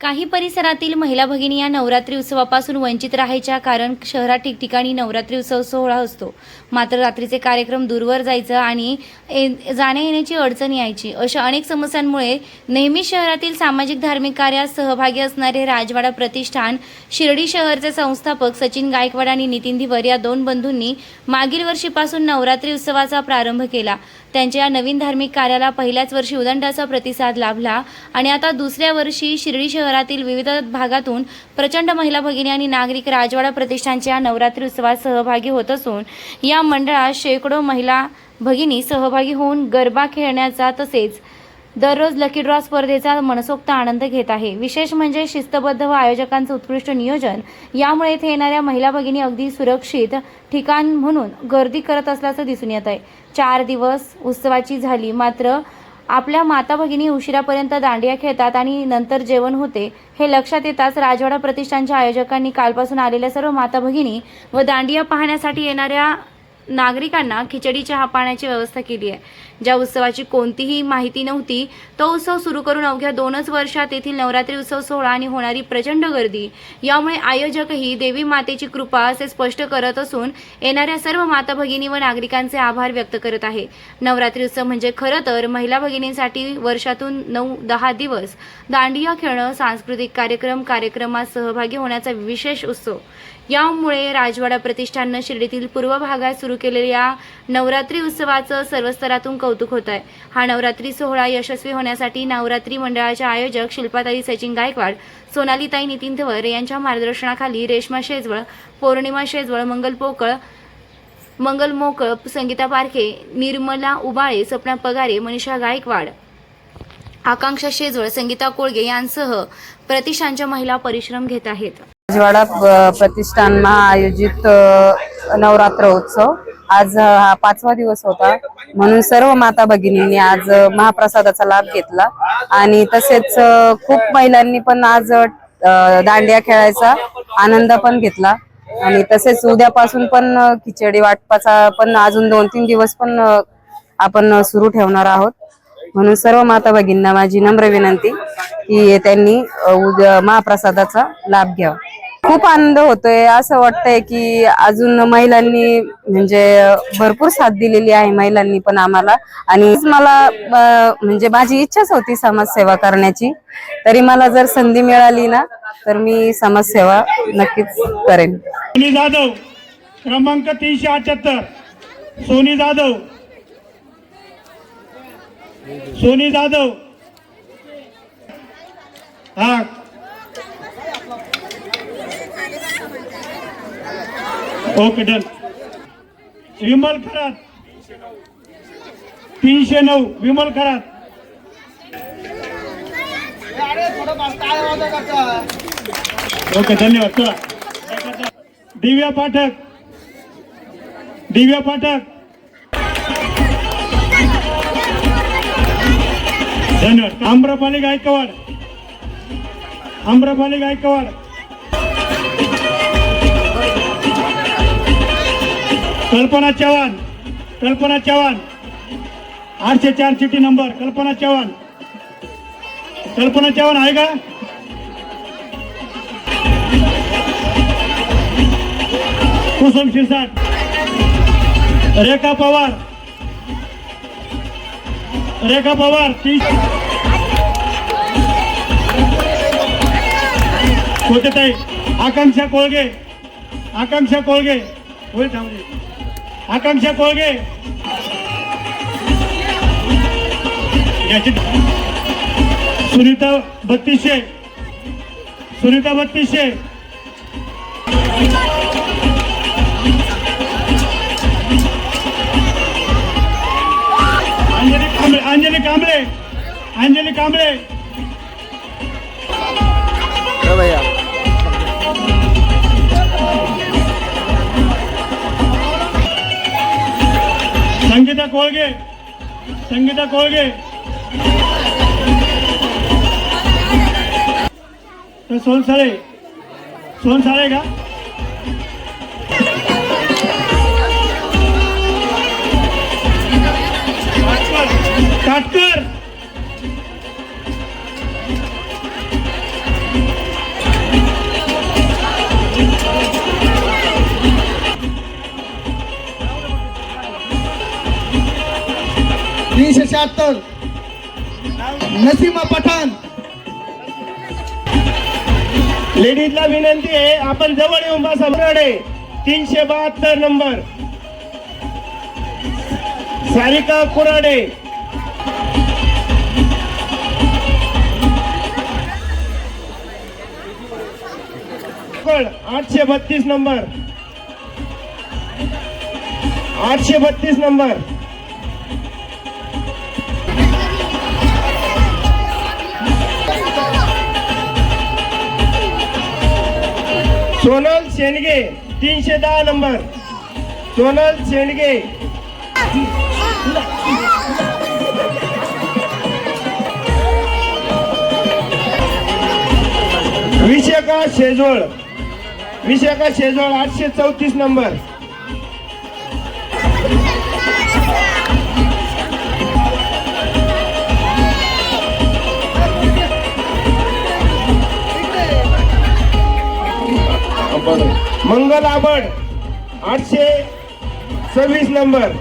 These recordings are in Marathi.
काही परिसरातील महिला भगिनी या नवरात्री उत्सवापासून वंचित राहायच्या कारण शहरात ठिकठिकाणी नवरात्री उत्सव सोहळा असतो. मात्र रात्रीचे कार्यक्रम दूरवर जायचं आणि ए- जाण्या येण्याची अडचण यायची अशा अनेक समस्यांमुळे नेहमी शहरातील सामाजिक धार्मिक कार्यात सहभागी असणारे राजवाडा प्रतिष्ठान शिर्डी शहरचे संस्थापक सचिन गायकवाड आणि नितीन धिवर या दोन बंधूंनी मागील वर्षीपासून नवरात्री उत्सवाचा प्रारंभ केला. त्यांच्या या नवीन धार्मिक कार्याला पहिल्याच वर्षी उदंडाचा प्रतिसाद लाभला. आणि आता दुसऱ्या वर्षी शिर्डी शहरातील विविध भागातून प्रचंड महिला भगिनी आणि नागरिक राजवाडा प्रतिष्ठानच्या नवरात्री उत्सवात सहभागी होत असून या मंडळात शेकडो महिला भगिनी सहभागी होऊन गरबा खेळण्याचा तसेच दररोज लकी ड्रॉ स्पर्धेचा मनसोक्त आनंद घेत आहे. विशेष म्हणजे शिस्तबद्ध व आयोजकांचं उत्कृष्ट नियोजन यामुळे येथे येणाऱ्या महिला भगिनी अगदी सुरक्षित ठिकाण म्हणून गर्दी करत असल्याचं दिसून येत आहे चार दिवस उत्सवाची झाली. मात्र आपल्या माता भगिनी उशिरापर्यंत दांडिया खेळतात आणि नंतर जेवण होते. हे लक्षात येताच राजवाडा प्रतिष्ठानच्या आयोजकांनी कालपासून आलेल्या सर्व माता भगिनी व दांडिया पाहण्यासाठी येणाऱ्या नागरिकांना खिचडी चहा पाण्याची व्यवस्था केली आहे. ज्या उत्सवाची कोणतीही माहिती नव्हती तो उत्सव सुरू करून अवघ्या दोनच वर्षात येथील नवरात्री उत्सव सोहळा आणि होणारी प्रचंड गर्दी यामुळे आयोजकही देवी मातेची कृपा असे स्पष्ट करत असून येणाऱ्या सर्व माता भगिनी व नागरिकांचे आभार व्यक्त करत आहे. नवरात्री उत्सव म्हणजे खरं तर महिला भगिनींसाठी वर्षातून नऊ दहा दिवस दांडिया खेळणं सांस्कृतिक कार्यक्रम कार्यक्रमात सहभागी होण्याचा विशेष उत्सव. यामुळे राजवाडा प्रतिष्ठाननं शिर्डीतील पूर्व भागात सुरू केलेल्या नवरात्री उत्सवाचं सर्व स्तरातून कौतुक होत आहे हा नवरात्री सोहळा यशस्वी होण्यासाठी नवरात्री मंडळाच्या आयोजक शिल्पाताई सचिन गायकवाड सोनालीताई नितीन धवर यांच्या मार्गदर्शनाखाली रेश्मा शेजवळ पौर्णिमा शेजवळ मंगल पोकळ मंगल मोकळ संगीता पारखे निर्मला उबाळे सपना पगारे मनीषा गायकवाड आकांक्षा शेजवळ संगीता कोळगे यांसह प्रतिष्ठानच्या महिला परिश्रम घेत आहेत. राजवाडा प्रतिष्ठानमा आयोजित नवरात्र उत्सव. आज हा पाचवा दिवस होता. म्हणून सर्व माता भगिनींनी आज महाप्रसादाचा लाभ घेतला. आणि तसेच खूप महिलांनी पण आज दांडिया खेळायचा आनंद पण घेतला. आणि तसेच उद्यापासून पण खिचडी वाटपाचा पण अजून दोन तीन दिवस पण आपण सुरू ठेवणार आहोत. म्हणून सर्व माता भगिनींना माझी नम्र विनंती की त्यांनी उद्या महाप्रसादाचा लाभ घ्यावा. खूप आनंद होतोय. असं वाटतंय की अजून महिलांनी म्हणजे भरपूर साथ दिलेली आहे महिलांनी पण आम्हाला. आणि मला म्हणजे माझी इच्छाच होती समाजसेवा करण्याची. तरी मला जर संधी मिळाली ना तर मी समाजसेवा नक्कीच करेन. सोनी जाधव क्रमांक तीनशे अठ्याहत्तर. सोनी जाधव. सोनी जाधव. हा. Okay done Vimal Kharat. तीनशे नऊ विमल खरात. ओके धन्यवाद चला. दिव्या पाठक. दिव्या पाठक. धन्यवाद. आम्रपाली गायकवाड. आम्रपाली गायकवाड. कल्पना चव्हाण कल्पना चव्हाण. आठशे चार चिठी नंबर कल्पना चव्हाण. कल्पना चव्हाण आहे का? कुसुम शिरसाट. रेखा पवार. रेखा पवार तीस. कोणते ताई? आकांक्षा कोळगे. आकांक्षा कोळगे. होय थांबली आकांक्षा याची सुनीता बत्तीसशे। सुनीता बत्तीसशे। अंजली कांबळे अंजली कांबळे अंजली कांबळे। संगीता कोळगे संगीता कोळगे तर सोनसाळे सोनसाळे का? काटकर। तीनशे नसीमा पठाण. लेडीजला विनंती आहे आपण जवळ येऊन बसा. बरडे तीनशे बहात्तर नंबर. सारिका कुराडे. आठशे बत्तीस नंबर. आठशे बत्तीस नंबर. सोनल शेंडगे तीनशे दहा नंबर. सोनल शेंडगे. विशेका शेजोळ विशेका शेजोळ आठशे चौतीस नंबर. मंगल आबड आठशे सव्वीस नंबर.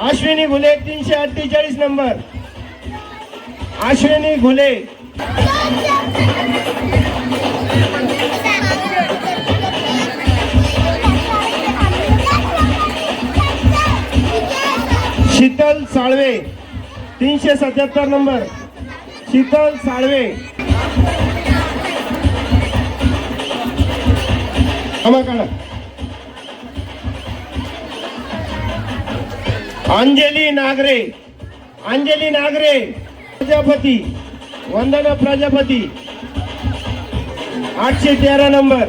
अश्विनी घुले तीनशे अठ्ठेचाळीस नंबर. अश्विनी घुले. शीतल साळवे तीनशे सत्याहत्तर नंबर. शीतल साळवे. अंजली नागरे अंजली नागरे प्रजापती वंदना प्रजापती आठशे तेरा नंबर.